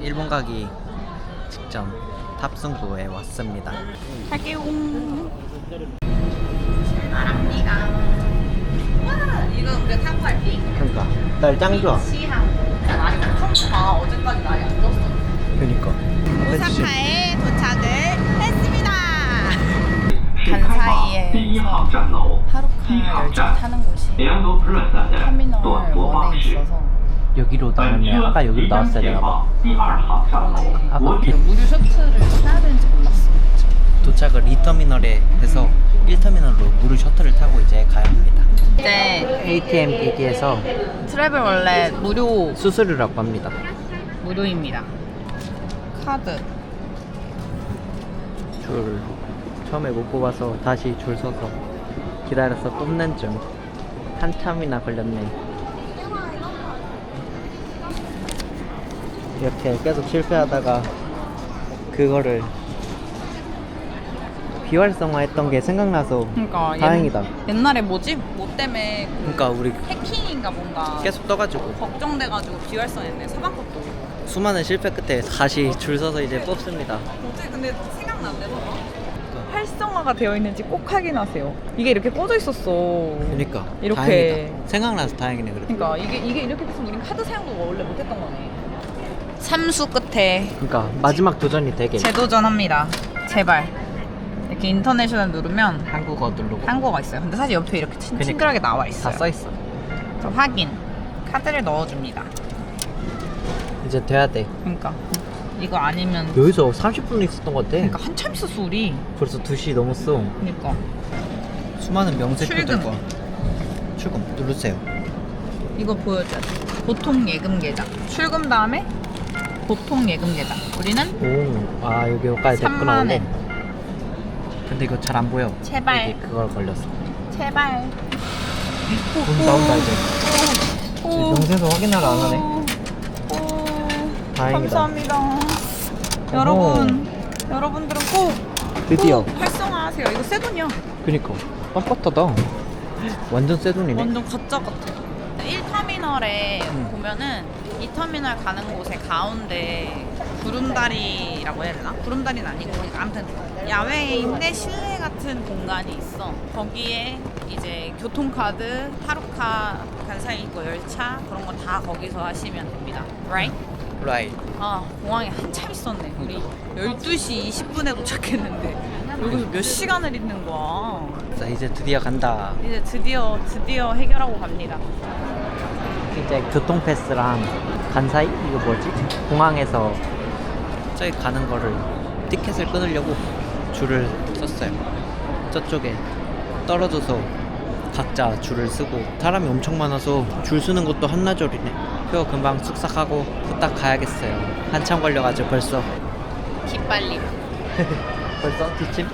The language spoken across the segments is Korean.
일본 가기 직전 탑승구에 왔습니다. 갈게요. 출발합니다. 와, 이거 우리 탐갈비. 그러니까 날짱 좋아. 위치함. 날이 엄청 어제까지 날이 안 좋았어. 그러니까. 오사카에 도착을 했습니다. 간 사이에 하루카 열차 타는 곳이 터미널 원에 있어서 여기로 나오면 아까 여기로 나왔어야 되나 봐. 아까 그 무료 셔틀을 타야 되는지 몰랐어. 도착을 리터미널에 해서 1터미널로 무료 셔틀을 타고 이제 가야 합니다. 네. 이제 ATM 기기에서 트래블 원래 무료 수수료라고 합니다. 무료입니다. 카드. 줄 처음에 못 뽑아서 다시 줄 서서 기다려서 뽑는 중 한참이나 걸렸네. 이렇게 계속 실패하다가 그거를 비활성화했던 게 생각나서 그러니까 옛- 다행이다 옛날에 뭐지? 뭐 때문에 그 그러니까 우리 해킹인가 뭔가 계속 떠가지고 걱정돼가지고 비활성했네. 서방 것도. 수많은 실패 끝에 다시 줄 서서 이제 뽑습니다 어제 근데 생각난대 서방. 활성화가 되어 있는지 꼭 확인하세요. 이게 이렇게 꽂아 있었어. 그러니까 이렇게. 다행이다 생각나서 다행이네 그래도 그러니까 이게 이게 이렇게 됐으면 우린 카드 사용도 원래 못했던 거네. 삼수 끝에 그러니까 마지막 도전이 되게 재도전합니다. 제발. 이렇게 인터내셔널 누르면 한국어 누르고 한국어가 있어요. 근데 사실 옆에 이렇게 친, 그니까. 친절하게 나와 있어요. 다 써있어 저 확인. 카드를 넣어줍니다. 이제 돼야 돼 그러니까 이거 아니면 여기서 30분 있었던 것 같아 그러니까 한참 있었어 우리. 벌써 2시 넘었어 그러니까 수많은 명세표들과 출금. 출금 누르세요 이거 보여줘야 돼. 보통 예금 계좌. 출금 다음에 보통 예금 계좌. 우리는 오 아 여기 여기까지 3만 됐구나 원래 원. 근데 이거 잘 안 보여 제발. 그걸 걸렸어 제발. 돈 나온다 이제 오. 명세서 확인하러 안 하네 오. 다행이다. 감사합니다. 여러분, 여러분들은 꼭 드디어 꼭 활성화하세요. 이거 새 돈이야. 그니까 빡빡하다 완전 새 돈이네 완전 가짜 같아. 1터미널에 음. 보면은 2터미널 가는 곳에 가운데 구름다리라고 해야 되나? 구름다리는 아니고 아무튼 야외인데 실내 같은 공간이 있어. 거기에 이제 교통카드, 타로카, 간사이고 열차 그런 거 다 거기서 하시면 됩니다. Right? 라이 아 공항에 한참 있었네. 우리 12시 20분에 도착했는데 여기서 몇 시간을 있는 거야. 자 이제 드디어 간다 이제 드디어 드디어 해결하고 갑니다. 이제 교통 패스랑 간사이 이거 뭐지? 공항에서 저기 가는 거를 티켓을 끊으려고 줄을 썼어요. 저쪽에 떨어져서 각자 줄을 쓰고 사람이 엄청 많아서 줄 쓰는 것도 한나절이네. 표 금방 쑥싹하고 후딱 가야겠어요. 한참 걸려가지고 벌써 기빨림. 벌써 기침?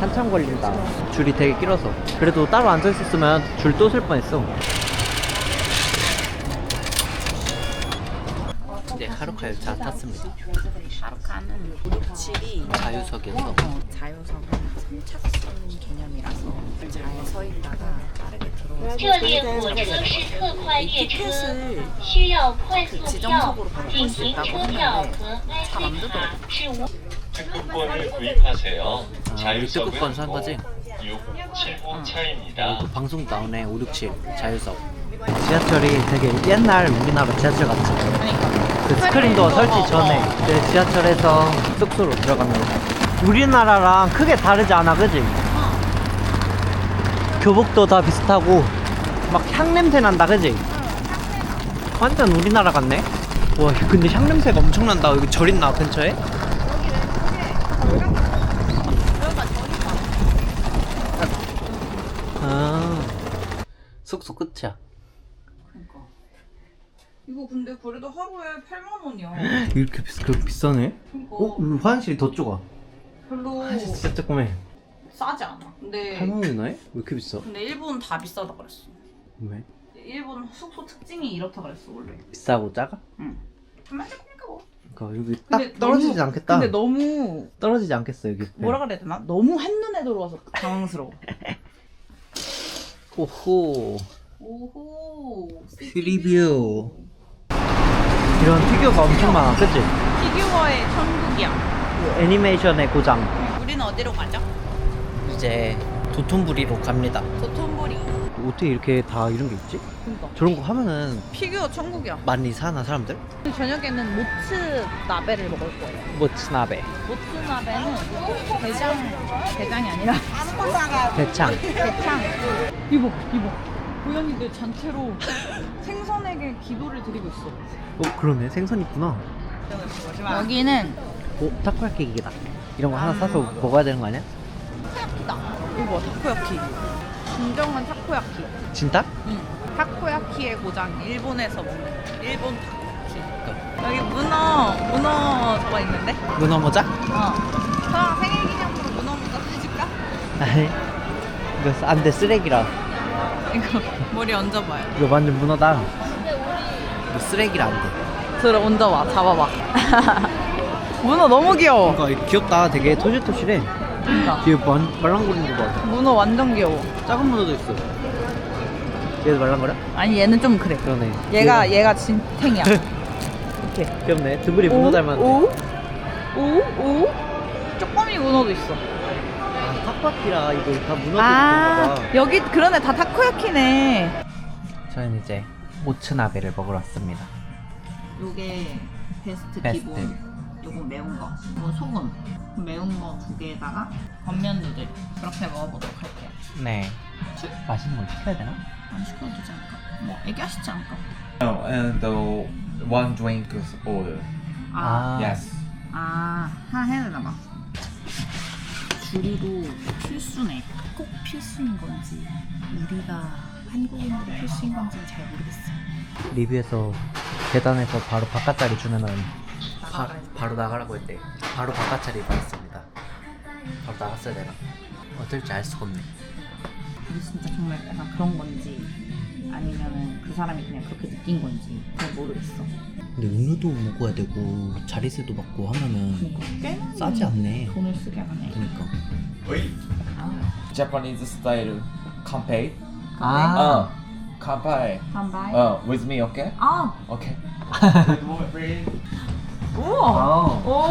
한참 걸린다. 줄이 되게 길어서. 그래도 따로 앉아 있었으면 줄 또 쓸 뻔했어. 이제 하루카 열차 탔습니다. 하루카는 우측이 자유석에서 어, 자유석은 선착순 개념이라서 잘 서 있다가 빠르게 들어와서 这列火车是特快列车， 티켓을 需要快速 그 票 지정석으로 바로 仅 볼 수 凭 있다고 车票 했는데 和 잘 안 IC 되더라고. 卡是无。 특급권을 구입하세요. 아, 우리 특급권 산 거지? 6, 7호 어, 차입니다. 이거 방송 나오네 567 자유석 지하철이 되게 옛날 우리나라 지하철 같지 그러니까 그 스크린도 설치 전에 그 지하철에서 숙소로 들어갑니다 우리나라랑 크게 다르지 않아 그지? 교복도 다 비슷하고 막 향냄새 난다 그지? 완전 우리나라 같네 와 근데 향냄새가 엄청 난다 여기 절 있나 근처에? 아 숙소 끝이야 이거 근데 그래도 하루에 8만 원이야. 이렇게 비, 그 비싸네? 어? 여기 화장실이 더 좁아 별로 화장실 진짜 조그매 싸지 않아. 근데 8만 원이나 해? 왜 이렇게 비싸? 근데 일본 다 비싸다 그랬어. 왜? 일본 숙소 특징이 이렇다 그랬어 원래. 비싸고 작아? 응. 정말 조금니까 뭐. 그러니까 여기 딱 근데 떨어지지 너무- 않겠다 근데 너무 떨어지지 않겠어 여기 뭐라 그래야 되나? 너무 한눈에 들어와서 당황스러워. 오호 오호. 프리뷰 이런 피규어가 엄청 많아, 그치? 피규어의 천국이야. 애니메이션의 고장. 우리는 어디로 가죠? 이제 도톤부리로 갑니다. 도톤보리. 어떻게 이렇게 다 이런 게 있지? 그니까. 저런 거 하면은 피규어 천국이야. 많이 사나 사람들? 저녁에는 모츠 나베를 먹을 거예요. 모츠나베, 모츠 나베는 대장 대장이 아니라 대창. 대창. 이보 이보. 고양이들 잔체로 생선에게 기도를 드리고 있어. 어 그러네 생선 있구나. 여기는 오 타코야끼기다. 이런 거 하나 사서 먹어야 되는 거 아니야? 타코야키다. 이거 타코야키. 진정한 타코야키. 진짜? 응. 타코야키의 고장 일본에서 먹는 일본 타코야키. 여기 문어 문어 저거 있는데? 문어 모자? 어. 저랑 생일 기념으로 문어 모자 사줄까? 아니 이거 안 돼 쓰레기라. 이거 머리 얹어봐요. 이거 완전 문어다. 이거 쓰레기라 안 돼. 들어 얹어봐. 잡아봐. 문어 너무 귀여워. 그러니까 이거 귀엽다. 되게 토실토실해. 그러니까. 뒤에 말, 말랑거리는 거 봐. 문어 완전 귀여워. 작은 문어도 있어. 얘도 말랑거려? 아니 얘는 좀 그래. 그러네. 얘가 얘가 진탱이야. 이렇게. 귀엽네. 드블이 문어 닮았네. 오? 오? 오? 쪼꼬미 문어도 있어. 아, 타코야끼라 이거 다 문어도 아 봐. 여기 그러네 다 타코야키네. 저희는 이제 모츠나베를 먹으러 왔습니다. 요게 베스트, 베스트. 기본. 요거 매운 거. 요거 소금. 매운 거 두 개에다가 건면 누들. 그렇게 먹어보도록 할게요. 네. 맛있는 걸 시켜야 되나? 안 시켜도 되지 않을까? 뭐 얘기하시지 않을까? No, and the one drink is order. 아, Yes. 아 하나 해야 되나 봐. 주류도 필수네. 꼭 필수인 건지 우리가 한국인으로 필수인 건지는 잘 모르겠어. 리뷰에서 계단에서 바로 바깥자리 주면은 바, 바로 나가라고 했대. 바로 바깥자리 받았습니다. 바로 나갔어야 되나? 어떨지 알 수가 없네. 이게 진짜 정말 약간 그런 건지 아니면은 그 사람이 그냥 그렇게 느낀 건지 잘 모르겠어. 근데 음료도 먹어야 되고 자리세도 받고 하면은 그러니까 꽤나 싸지 않네. 돈을 쓰게 하네. 그러니까. Japanese style kanpai. 아. Uh. 반바이. Uh, with me, okay? 아, Okay. 우와. 오.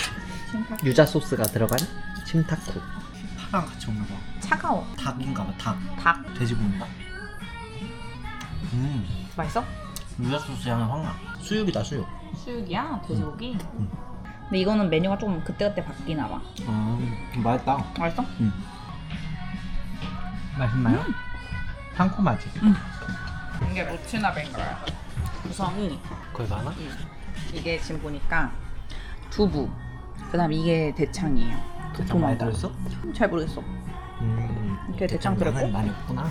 유자 소스가 들어간 침타쿠. 파랑 같이 먹나 봐. 차가워. 닭인가 봐. 닭. 닭. 돼지고기인가? 음. 맛있어? 유자 소스 향이 확 나. 수육이다 수육. 수육이야? 돼지고기? 근데 이거는 메뉴가 조금 그때그때 바뀌나 봐. 음, 맛있다. 맛있어? 맛있나요? 상콤하지? 이게 모츠나베인 거야. 구성이 거의 많아? 이게 지금 보니까 두부. 그다음 이게 대창이에요. 대창 많이. 들었어? 잘 모르겠어. 음. 이렇게 대창 들었고 많이 없구나.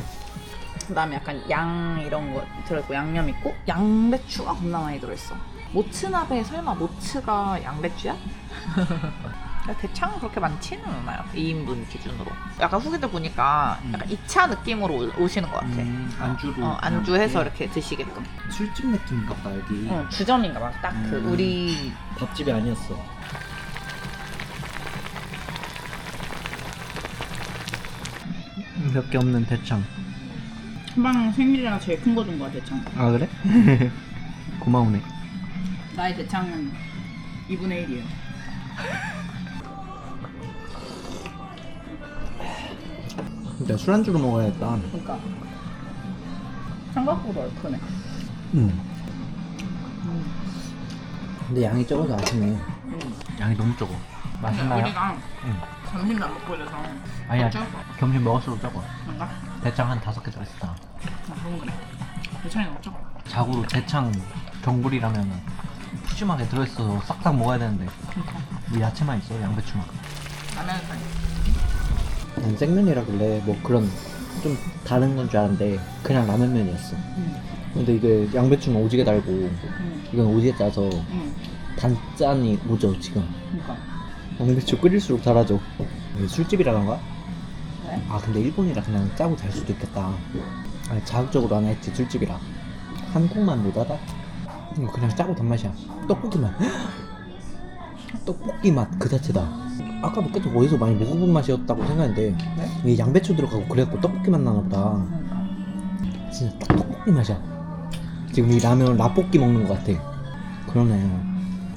그다음에 약간 양 이런 거 들어있고 양념 있고 양배추가 겁나 많이 들어있어. 모츠나베에 설마 모츠가 양배추야? 대창은 그렇게 많지는 않아요. 2인분 기준으로. 약간 후기들 보니까 약간 2차 느낌으로 오- 오시는 것 같아. 음, 안주로. 어, 안주해서 이렇게 드시게끔. 술집 느낌인가 보다 여기. 어, 주점인가 봐. 딱 그 음. 우리 밥집이 아니었어. 몇 개 없는 대창. 한방 생일이라 제일 큰 거 준 거야 대창. 아 그래? 고마우네. 나의 대창은 2분의 1이에요. 근데 술안주로 먹어야겠다. 그러니까 생각보다 얼큰해. 음. 근데 양이 적어서 아쉽네. 음. 양이 너무 적어. 맛있나요? 우리가 응. 점심도 안 먹고 이래서 아니야. 적어? 점심 먹을수록 적어. 뭔가? 대창 한 다섯 개 들어있어. 아, 그런 거네. 대창이 적어. 자고로 대창 전골이라면 푸짐하게 들어있어서 싹싹 먹어야 되는데 그러니까 왜 야채만 있어 양배추만. 라면 사이. 난 생면이라 그래 뭐 그런 좀 다른 건 줄 알았는데 그냥 라면면이었어. 응. 근데 이게 양배추는 오지게 달고 응. 이건 오지게 짜서 응. 단짠이 오죠 지금. 그러니까. 양배추 끓일수록 달아져. 이게 술집이라 그런가? 네? 아 근데 일본이라 그냥 짜고 달 수도 있겠다. 아니 자극적으로 하나 했지 술집이라. 한국만 못하다. 이거 그냥 짜고 단맛이야. 떡볶이 맛. 떡볶이 맛 그 자체다. 아까도 계속 어디서 많이 먹어본 맛이었다고 생각했는데 네? 이게 양배추 들어가고 그래갖고 떡볶이 맛 나나 보다. 진짜 딱 떡볶이 맛이야. 지금 이 라면 라볶이 먹는 것 같아. 그러네.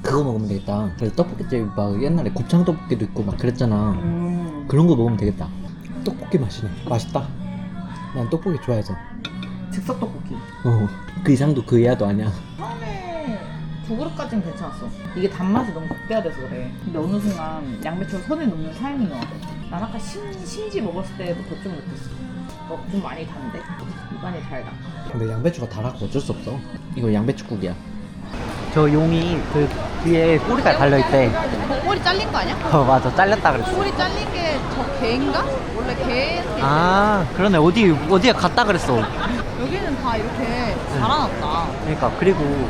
그거 먹으면 되겠다. 그래 떡볶이집 막 옛날에 곱창 떡볶이도 있고 막 그랬잖아. 음. 그런 거 먹으면 되겠다. 떡볶이 맛이네. 맛있다. 난 떡볶이 좋아해서. 즉석 떡볶이. 어. 그 이상도 그 이하도 아니야. 처음에 두 그릇까지는 괜찮았어. 이게 단맛이 너무 극대화돼서 그래. 근데 어느 순간 양배추를 손에 놓는 삶이 나와. 난 아까 신, 신지 먹었을 때부터 좀 느꼈어. 어, 좀 많이 단데? 입안이 달다. 근데 양배추가 달아고 어쩔 수 없어. 이거 양배추국이야. 저 용이 그 뒤에 꼬리가 달려있대. 꼬리 잘린 거 아니야? 어, 맞아. 잘렸다 그랬어. 꼬리 잘린 게 저 개인가? 원래 개한테 아, 그러네. 어디, 어디에 갔다 그랬어. 여기는 다 이렇게 달아놨다. 그러니까. 그리고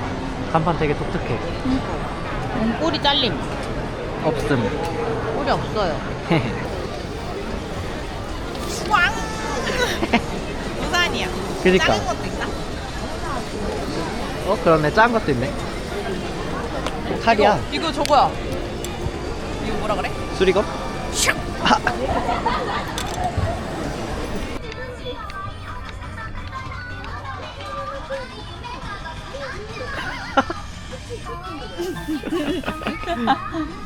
간판 되게 독특해. 음, 꼬리 잘림. 없음. 꼬리 없어요. 꽝! 우산이야. 그니까. 작은 것도 있다. 어, 그러네. 짠 것도 있네. 칼이야. 이거, 이거 저거야. 이거 뭐라 그래? 수리검? 아.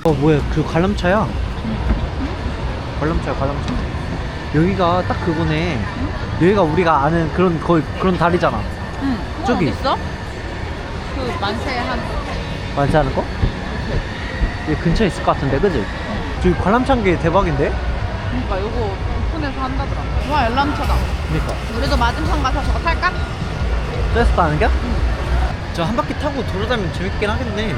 어 뭐야 그 관람차야 관람차야 관람차 여기가 딱 그거네 여기가 우리가 아는 그런 거의 그런 다리잖아 응. 저기. 있어? 그 만세 한 않은 거? 여기 근처에 있을 것 같은데 그지? 저기 관람차인 게 대박인데? 그러니까 요거 오픈해서 한다더라. 와 열람차다. 그니까 우리도 맞은편 가서 저거 탈까? 저기서 가는 겨? 저한 바퀴 타고 돌아다니면 재밌긴 하겠네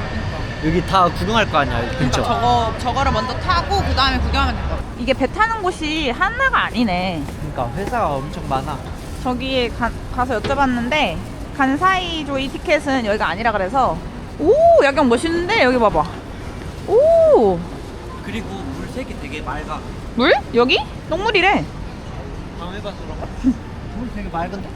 여기 다 구경할 거 아니야 근처 그러니까 저거 저거를 먼저 타고 그 다음에 구경하면 될 거야. 이게 배 타는 곳이 하나가 아니네. 그러니까 회사가 엄청 많아 저기 가, 가서 여쭤봤는데 간사이 조 이 티켓은 여기가 아니라 그래서 오 야경 멋있는데 여기 봐봐. 오 그리고 물 색이 되게 맑아 물? 여기? 똥물이래. 다음에 봐서 그런가? 물 되게 맑은데?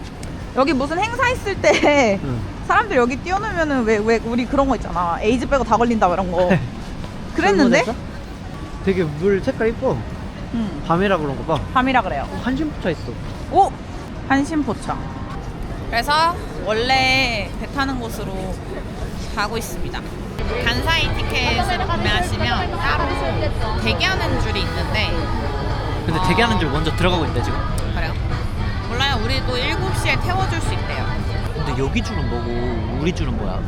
여기 무슨 행사 있을 때 응 사람들 여기 뛰어놀면은 왜, 왜 우리 그런 거 있잖아. 에이즈 빼고 다 걸린다 이런 거. 그랬는데? 되게 물 색깔 이뻐 응. 밤이라 그런 거 봐 밤이라 그래요. 한심 붙어 있어 오! 한신포차. 그래서 원래 배 타는 곳으로 가고 있습니다. 간사이 티켓을 구매하시면 따로 대기하는 줄이 있는데 근데 대기하는 줄 먼저 들어가고 있는데 지금 그래요? 몰라요. 우리도 7시에 태워줄 수 있대요. 근데 여기 줄은 뭐고 우리 줄은 뭐야?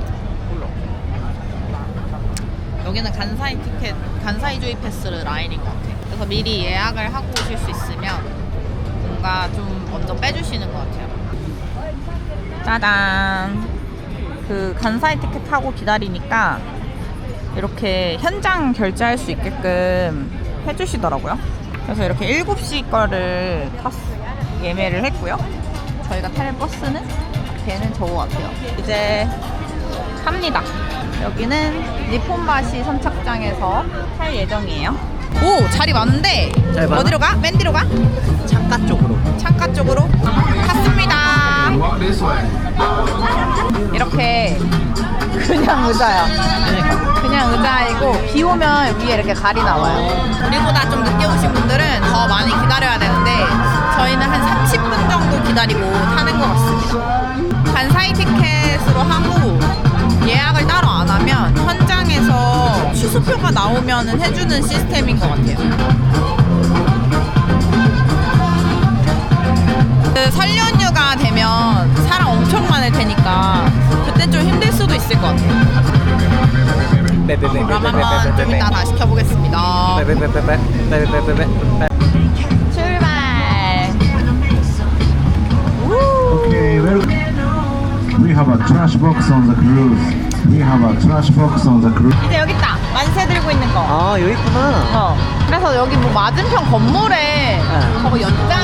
여기는 간사이 티켓, 간사이 조이 패스 라인인 것 같아요. 그래서 미리 예약을 하고 오실 수 있으면 뭔가 좀 먼저 빼주시는 것 같아요. 짜잔. 그 간사이 티켓 타고 기다리니까 이렇게 현장 결제할 수 있게끔 해주시더라고요. 그래서 이렇게 7시 거를 탔, 예매를 했고요. 저희가 탈 버스는 걔는 저거 같아요. 이제 탑니다. 여기는 니폰바시 선착장에서 탈 예정이에요. 오 자리 많은데 자리 많아? 어디로 가? 맨 뒤로 가? 창가 쪽으로 창가 쪽으로 갔습니다. 이렇게 그냥 의자야. 그냥 의자이고 비 오면 위에 이렇게 갈이 나와요. 우리보다 좀 늦게 오신 분들은 더 많이 기다려야 되는데 저희는 한 30분 정도 기다리고 타는 것 같습니다. 간사이 티켓으로 하고 예약을 따로 안 하면 현장에서 취소표가 나오면 해주는 시스템인 것 같아요. 설 연휴가 되면 그 사람 엄청 많을 테니까 그때 좀 힘들 수도 있을 것 같아요. 그럼 한번 좀 이따 다 시켜보겠습니다. 출발. We have a trash box on the cruise. We have a trash box on the cruise. 이제 여기 있다. 만세 들고 있는 거. 아 여기 있구나. 어. 그래서 여기 뭐 맞은편 건물에 네. 저거 연장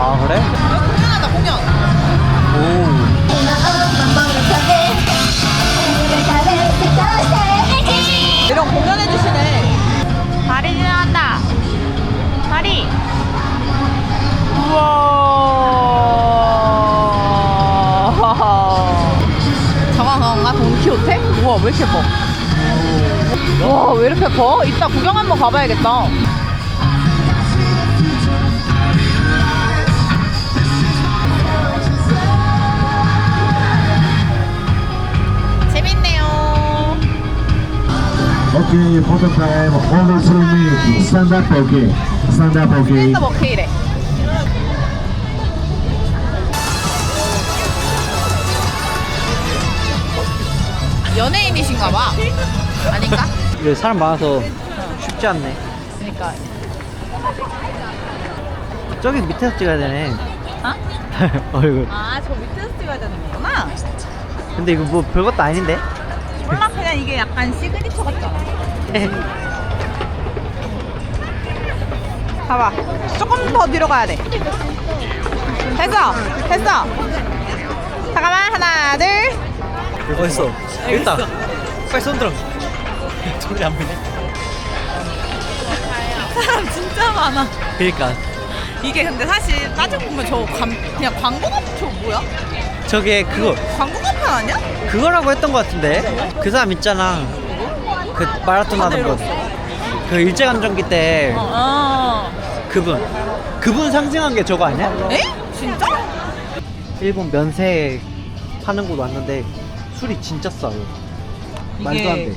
아 그래? 공연하다 공연. 오. 이런 공연해 주시네. 다리 지나간다. 다리. 우와. 저건 건가 동키호테? 우와 왜 이렇게 커? 우와 왜 이렇게 커? 이따 구경 한번 가봐야겠다. Okay, photo time. Over three minutes. Stand up, okay. Stand up, okay. 스탠드 워크이래 연예인이신가 봐 아닌가? 여기 사람 많아서 쉽지 않네. 그러니까 저기 밑에서 찍어야 되네. 어? 얼굴. 아 저 밑에서 찍어야 되는 거구나 근데 이거 뭐 별것도 아닌데? 몰라 그냥 이게 약간 시그니처 같잖아 봐봐 조금 더 뒤로 가야 돼 됐어 됐어 잠깐만 하나 둘 어딨어? 있다. 빨리 손 들어. 소리 안 들리네. 사람 진짜 많아 그니까. 이게 근데 사실 따지고 보면 저 관, 그냥 광고 같저 뭐야? 저게 그거, 광고 간판 아니야? 그거라고 했던 것 같은데? 그 사람 있잖아. 그 마라톤 하는 분. 그 일제강점기 때 어. 그분. 그분 상징한 게 저거 아니야? 에? 진짜? 일본 면세 파는 곳 왔는데 술이 진짜 싸요. 말도 안 돼.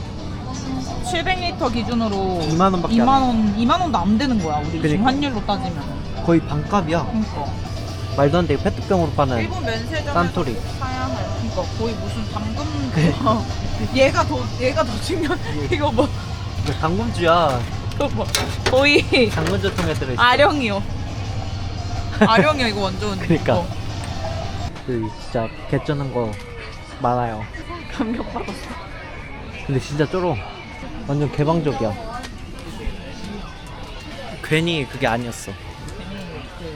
700리터 기준으로 2만 원밖에 2만 안 원, 2만 원도 안 되는 거야. 우리 지금 그러니까. 환율로 따지면. 거의 반값이야. 그러니까. 말도 안 돼. 페트병으로 파는 일본 면세점에서 싼토리. 사야 할. 그러니까 거의 무슨 당근. 얘가 더 얘가 더 중요. 이거 뭐 이거 당금주야. 이거 뭐 거의 당근주 통에 들어있어. 아령이요. 아령이야 이거 완전. 그러니까. 어, 그 진짜 개쩌는 거 많아요. 감격 받았어. 근데 진짜 쫄어. 완전 개방적이야. 괜히 그게 아니었어.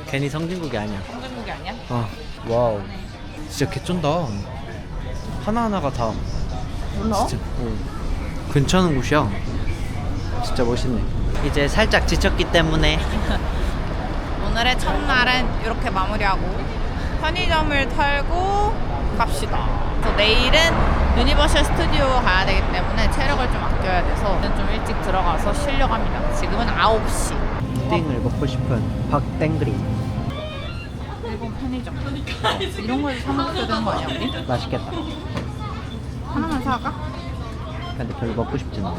괜히 성진국이 아니야. 아, 와우. 진짜 개쩐다. 하나하나가 다 몰라. 진짜 어, 괜찮은 곳이야. 진짜 멋있네. 이제 살짝 지쳤기 때문에 오늘의 첫날은 이렇게 마무리하고 편의점을 털고 갑시다. 그래서 내일은 유니버셜 스튜디오 가야 되기 때문에 체력을 좀 아껴야 돼서 좀 일찍 들어가서 쉬려고 합니다. 지금은 9시. 띵을 먹고 싶은 박땡그리 일본 편의점. 이런 거에서 사 먹어야 되는 거 아니야 우리? 맛있겠다. 하나만 사갈까? 근데 별로 먹고 싶진 않아.